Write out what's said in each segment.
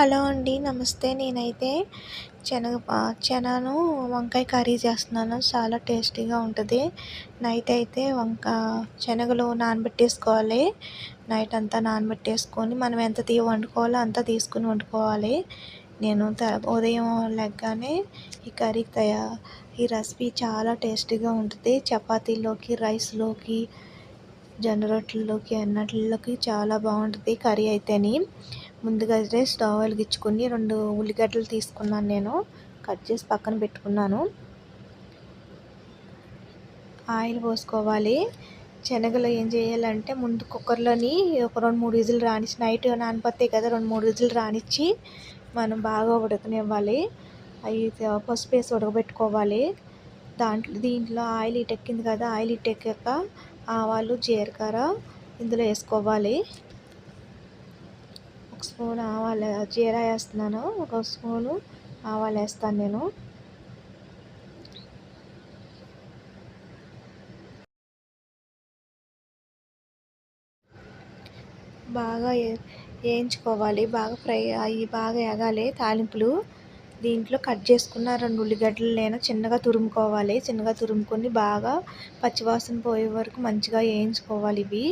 Hello అండి నమస్తే. నేనైతే శనగ శనగను వంకాయ కర్రీ చేస్తున్నాను. చాలా టేస్టీగా ఉంటుంది. నైట్ అయితే వంక శనగలు నానబెట్టేసుకోవాలి. నైట్ అంతా నానబెట్టేసుకొని మనం ఎంత తీ వండుకోవాలో అంత తీసుకుని వండుకోవాలి. నేను త ఉదయం లెగ్గానే ఈ కర్రీ తయా ఈ రెసిపీ చాలా టేస్టీగా ఉంటుంది. చపాతీలోకి రైస్లోకి జొన్న రొట్టెల్లోకి చాలా బాగుంటుంది కర్రీ అయితేని. ముందుగా అయితే స్టవ్ వెలిగించుకొని రెండు ఉల్లిగడ్డలు తీసుకున్నాను నేను. కట్ చేసి పక్కన పెట్టుకున్నాను. ఆయిల్ పోసుకోవాలి. శనగలు ఏం చేయాలంటే ముందు కుక్కర్లోని ఒక రెండు మూడు విజులు రానిచ్చి నైట్ నానిపోతాయి కదా రెండు మూడు విజులు రానిచ్చి మనం బాగా ఉడకనివ్వాలి. అవి పసుపు వేసి ఉడకబెట్టుకోవాలి. దాంట్లో దీంట్లో ఆయిల్ ఇటెక్కింది కదా ఆయిల్ ఇటెక్కాక ఆవాలు జీలకర్ర ఇందులో వేసుకోవాలి. ఒక స్పూన్ ఆవాలు జీరా వేస్తున్నాను. ఒక స్పూను ఆవాలు వేస్తాను నేను. బాగా వేయించుకోవాలి. బాగా ఫ్రై అవి బాగా ఎగాలి తాలింపులు. దీంట్లో కట్ చేసుకున్న రెండు ఉల్లిగడ్డలు నేను చిన్నగా తురుముకోవాలి. చిన్నగా తురుముకొని బాగా పచ్చివాసన పోయే వరకు మంచిగా వేయించుకోవాలి ఇవి.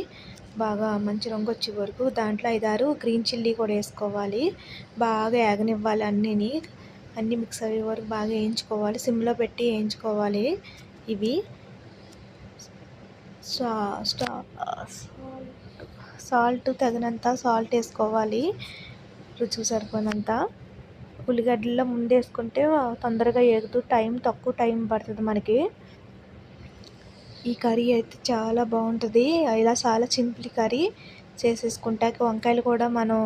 బాగా మంచి రంగు వచ్చే వరకు దాంట్లో ఐదారు గ్రీన్ చిల్లీ కూడా వేసుకోవాలి. బాగా ఏగనివ్వాలి అన్నీని. అన్నీ మిక్స్ అయ్యే వరకు బాగా వేయించుకోవాలి. సిమ్లో పెట్టి వేయించుకోవాలి ఇవి. సా సాల్ట్ తగినంత సాల్ట్ వేసుకోవాలి. రుచికి సరిపోయినంత. ఉల్లిగడ్డల్లో ముందు వేసుకుంటే తొందరగా వేగుతూ టైం తక్కువ టైం పడుతుంది మనకి. ఈ కర్రీ అయితే చాలా బాగుంటుంది. ఇలా చాలా సింపుల్ కర్రీ చేసేసుకుంటాక వంకాయలు కూడా మనం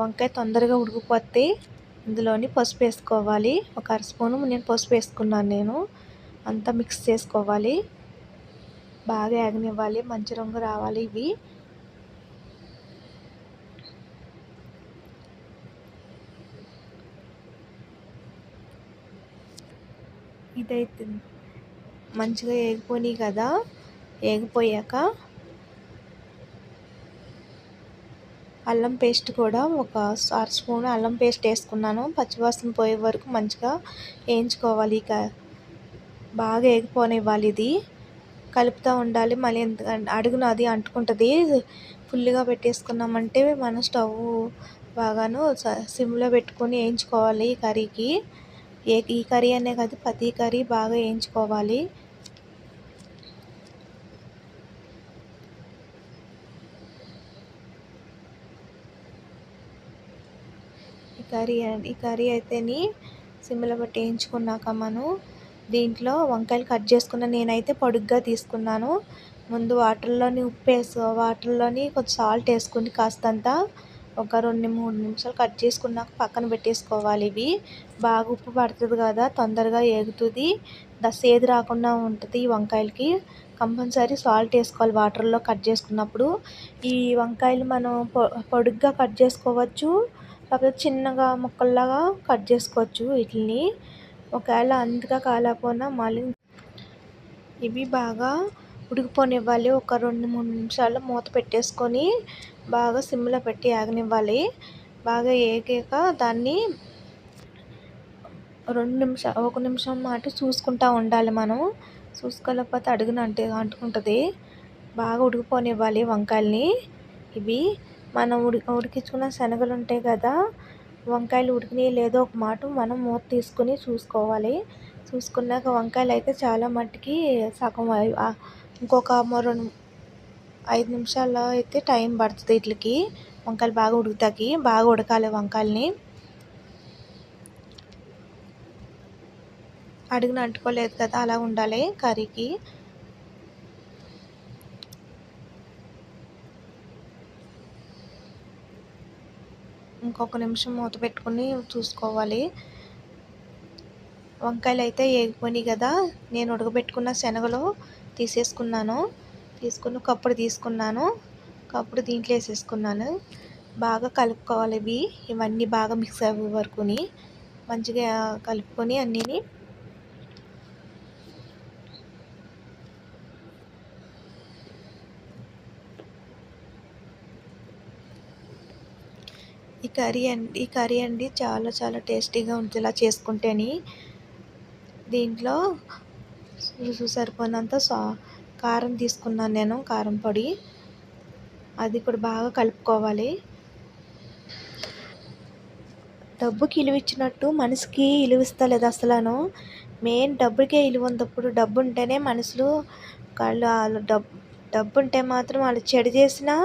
వంకాయ తొందరగా ఉడికిపోతే ఇందులోని పసుపు వేసుకోవాలి. ఒక అర స్పూను నేను పసుపు వేసుకున్నాను నేను. అంతా మిక్స్ చేసుకోవాలి. బాగా యాగనివ్వాలి మంచి రంగు రావాలి ఇవి. ఇదైతే మంచిగా ఏగిపోయి కదా? ఏగిపోయాక అల్లం పేస్ట్ కూడా ఒక అర స్పూన్ అల్లం పేస్ట్ వేసుకున్నాను. పచ్చివాసన పోయే వరకు మంచిగా వేయించుకోవాలి ఇక. బాగా ఏగిపోనివ్వాలి ఇది. కలుపుతూ ఉండాలి. మళ్ళీ ఎంత అడుగున అది అంటుకుంటుంది. ఫుల్గా పెట్టేసుకున్నామంటే మన స్టవ్ బాగాను సిమ్లో పెట్టుకొని వేయించుకోవాలి ఈ కర్రీకి. ఏ ఈ కర్రీ అనే కాదు ప్రతి కర్రీ బాగా వేయించుకోవాలి. కర్రీ ఈ కర్రీ అయితేని సిమ్లో పెట్టి వేయించుకున్నాక మనం దీంట్లో వంకాయలు కట్ చేసుకున్న నేనైతే పొడుగ్గా తీసుకున్నాను. ముందు వాటర్లోని ఉప్పు వేసు వాటర్లోని కొంచెం సాల్ట్ వేసుకుని కాస్తంత ఒక రెండు మూడు నిమిషాలు కట్ చేసుకున్నాక పక్కన పెట్టేసుకోవాలి ఇవి. బాగా ఉప్పు పడుతుంది కదా తొందరగా ఏగుతుంది. ఏది రాకుండా ఉంటుంది ఈ వంకాయలకి. కంపల్సరీ సాల్ట్ వేసుకోవాలి వాటర్లో కట్ చేసుకున్నప్పుడు. ఈ వంకాయలు మనం పొ పొడుగ్గా కట్ చేసుకోవచ్చు. కాకపోతే చిన్నగా ముక్కల్లాగా కట్ చేసుకోవచ్చు వీటిని ఒకవేళ అందుగా కాలేకపోయినా మళ్ళీ ఇవి బాగా ఉడికిపోనివ్వాలి. ఒక రెండు మూడు నిమిషాలు మూత పెట్టేసుకొని బాగా సిమ్లో పెట్టి ఆగనివ్వాలి. బాగా ఏగాక దాన్ని రెండు నిమిషాలు ఒక నిమిషం మాట చూసుకుంటూ ఉండాలి మనం. చూసుకోలేకపోతే అడుగున అంటే అంటుకుంటుంది. బాగా ఉడికిపోనివ్వాలి వంకాయల్ని. ఇవి మనం ఉడి ఉడికించుకున్న శనగలు ఉంటాయి కదా వంకాయలు ఉడికినాయి లేదో ఒక మాట మనం మూత తీసుకుని చూసుకోవాలి. చూసుకున్నాక వంకాయలు అయితే చాలా మట్టుకి సగం ఇంకొక రెండు ఐదు నిమిషాల్లో అయితే టైం పడుతుంది వీటికి వంకాయలు బాగా ఉడుకుతాయి బాగా ఉడకాలి వంకాయలని. అడుగున అంటుకోలేదు కదా అలా ఉండాలి కర్రీకి. ఇంకొక నిమిషం మూత పెట్టుకుని చూసుకోవాలి. వంకాయలు అయితే ఏగిపోయినాయి కదా నేను ఉడకబెట్టుకున్న శనగలు తీసేసుకున్నాను. తీసుకుని కప్పుడు తీసుకున్నాను. కప్పుడు దీంట్లో వేసేసుకున్నాను. బాగా కలుపుకోవాలి ఇవి. ఇవన్నీ బాగా మిక్స్ అయ్యే వరకుని మంచిగా కలుపుకొని అన్నీని ఈ కర్రీ అండి ఈ కర్రీ అండి చాలా చాలా టేస్టీగా ఉంటుంది. ఇలా చేసుకుంటేని. దీంట్లో రుచి సరిపోయినంత సా కారం తీసుకున్నాను నేను కారం పొడి. అది కూడా బాగా కలుపుకోవాలి. డబ్బుకి ఇలువ ఇచ్చినట్టు మనిషికి ఇలువిస్తలేదు ఇస్తలేదు మెయిన్ డబ్బుకే ఇలువ ఉన్నప్పుడు డబ్బు ఉంటేనే మనుషులు వాళ్ళు వాళ్ళు డబ్బు డబ్బు ఉంటే మాత్రం వాళ్ళు చెడు చేసినా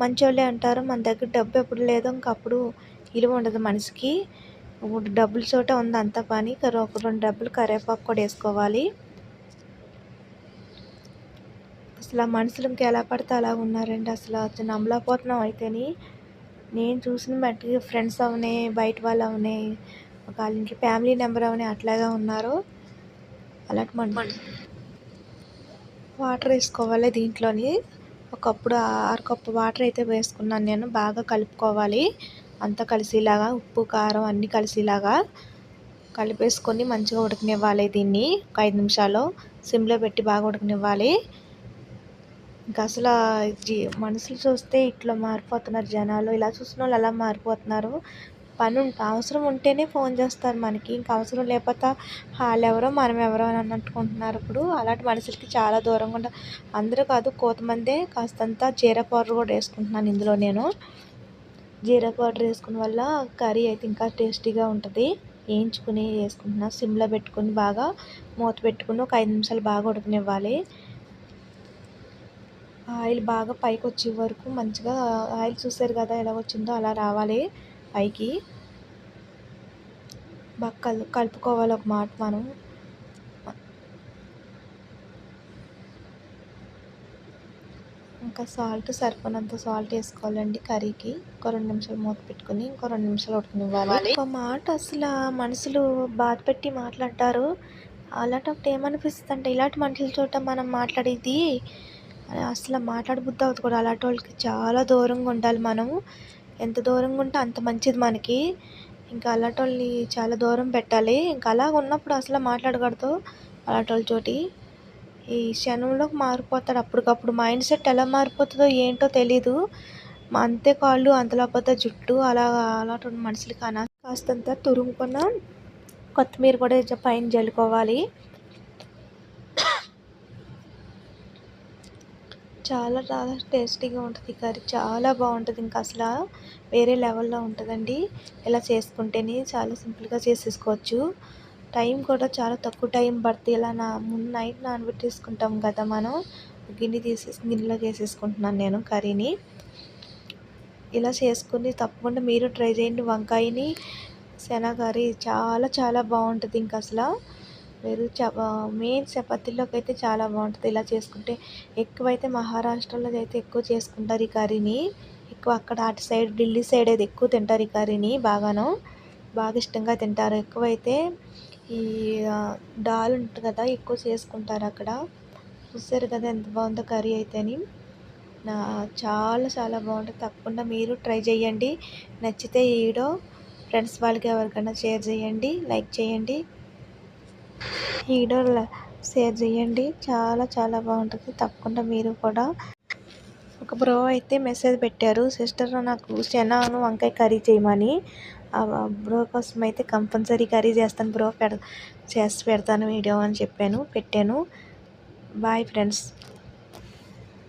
మంచోళ్ళే అంటారు. మన దగ్గర డబ్బు ఎప్పుడు లేదో. ఇంక అప్పుడు విలువ ఉండదు మనిషికి ఇప్పుడు డబ్బుల చోట ఉంది అంత పని. ఒక రెండు డబ్బులు కరివేపాకు కూడా వేసుకోవాలి. అసలు ఆ మనుషులు ఇంకా ఎలా పడితే అలా ఉన్నారండి. అసలు నమ్మలేకపోతున్నాం అయితేని. నేను చూసిన బట్టి ఫ్రెండ్స్ అవనే బయట వాళ్ళు అవనే వాళ్ళ ఇంట్లో ఫ్యామిలీ నెంబర్ అవనే అట్లాగే ఉన్నారు. అలాంటి మన వాటర్ వేసుకోవాలి దీంట్లోని. ఒకప్పుడు ఆరు కప్పు వాటర్ అయితే వేసుకున్నాను నేను. బాగా కలుపుకోవాలి. అంతా కలిసేలాగా ఉప్పు కారం అన్నీ కలిసేలాగా కలిపేసుకొని మంచిగా ఉడకనివ్వాలి దీన్ని. ఒక ఐదు నిమిషాలు సిమ్లో పెట్టి బాగా ఉడకనివ్వాలి. ఇంకా అసలు మనుషులు చూస్తే ఇట్లా మారిపోతున్నారు జనాలు. ఇలా చూసిన వాళ్ళు అలా మారిపోతున్నారు. పని ఉంటే అవసరం ఉంటేనే ఫోన్ చేస్తారు మనకి. ఇంకా అవసరం లేకపోతే వాళ్ళు ఎవరో మనం ఎవరో అని అనుకుంటున్నారు ఇప్పుడు. అలాంటి మనుషులకి చాలా దూరంగా ఉండ అందరూ కాదు కొంతమందే కాస్తంత జీరా పౌడర్ కూడా వేసుకుంటున్నాను ఇందులో నేను. జీరా పౌడర్ వేసుకున్న వల్ల కర్రీ అయితే ఇంకా టేస్టీగా ఉంటుంది. వేయించుకుని వేసుకుంటున్నా. సిమ్లో పెట్టుకుని బాగా మూత పెట్టుకుని ఒక ఐదు నిమిషాలు బాగా ఉడకనివ్వాలి. ఆయిల్ బాగా పైకి వచ్చే వరకు మంచిగా ఆయిల్ చూసారు కదా ఎలా వచ్చిందో అలా రావాలి. పైకి బాగా కలు కలుపుకోవాలి ఒక మాట మనం. ఇంకా సాల్ట్ సరిపోయినంత సాల్ట్ వేసుకోవాలండి కర్రీకి. ఒక రెండు నిమిషాలు మూత పెట్టుకుని ఇంకో రెండు నిమిషాలు ఉడకనివ్వాలి. ఒక మాట అసలు మనుషులు బాధ పెట్టి మాట్లాడతారు. అలాంటప్పుడు ఏమనిపిస్తుంది అంటే ఇలాంటి మనుషుల చోట మనం మాట్లాడేది అసలు మాట్లాడబుద్ధి అవుతుంది కూడా. అలాంటి వాళ్ళకి చాలా దూరంగా ఉండాలి మనము ఎంత దూరంగా ఉంటే అంత మంచిది మనకి. ఇంకా అలాటోళ్ళని చాలా దూరం పెట్టాలి. ఇంకా అలా ఉన్నప్పుడు అసలు మాట్లాడకూడదు అలాటోళ్ళ చోటి ఈ క్షణంలో మారిపోతాడు అప్పటికప్పుడు. మైండ్ సెట్ ఎలా మారిపోతుందో ఏంటో తెలీదు. అంతే కాళ్ళు అంతలేకపోతే జుట్టు అలా అలాంటి మనుషులకి అనా కాస్తంత తురుముకున్న కొత్తిమీర కూడా పైన జల్లుకోవాలి. చాలా చాలా టేస్టీగా ఉంటుంది కర్రీ. చాలా బాగుంటుంది. ఇంకా అసలు వేరే లెవెల్లో ఉంటుందండి. ఇలా చేసుకుంటేనే చాలా సింపుల్గా చేసేసుకోవచ్చు. టైం కూడా చాలా తక్కువ టైం పడుతుంది ఇలా నా ముందు నైట్ నానబెట్టేసుకుంటాం కదా మనం. గిన్నె తీసేసి గిన్నెలో చేసేసుకుంటున్నాను నేను కర్రీని. ఇలా చేసుకుని తప్పకుండా మీరు ట్రై చేయండి. వంకాయని శనగ కర్రీ చాలా చాలా బాగుంటుంది. ఇంకా అసలు మీరు చపా మెయిన్ చపాతీలోకి అయితే చాలా బాగుంటుంది. ఇలా చేసుకుంటే ఎక్కువైతే మహారాష్ట్రలో అయితే ఎక్కువ చేసుకుంటారు ఈ కర్రీని. ఎక్కువ అక్కడ అటు సైడ్ ఢిల్లీ సైడ్ అయితే ఎక్కువ తింటారు ఈ కర్రీని బాగాను. బాగా ఇష్టంగా తింటారు. ఎక్కువైతే ఈ దాల్ ఉంటుంది కదా ఎక్కువ చేసుకుంటారు అక్కడ. చూసారు కదా ఎంత బాగుందో కర్రీ అయితేని. నా చాలా చాలా బాగుంటుంది. తప్పకుండా మీరు ట్రై చేయండి. నచ్చితే ఈడో ఫ్రెండ్స్ వాళ్ళకి ఎవరికైనా షేర్ చేయండి. లైక్ చేయండి. వీడియో షేర్ చేయండి. చాలా చాలా బాగుంటుంది. తప్పకుండా మీరు కూడా. ఒక బ్రో అయితే మెసేజ్ పెట్టారు సిస్టర్ నాకు శనాను వంకాయ కర్రీ చేయమని. బ్రో కోసం అయితే కంపల్సరీ కర్రీ చేస్తాను బ్రో పెడ చేసి పెడతాను వీడియో అని చెప్పాను పెట్టాను. Bye friends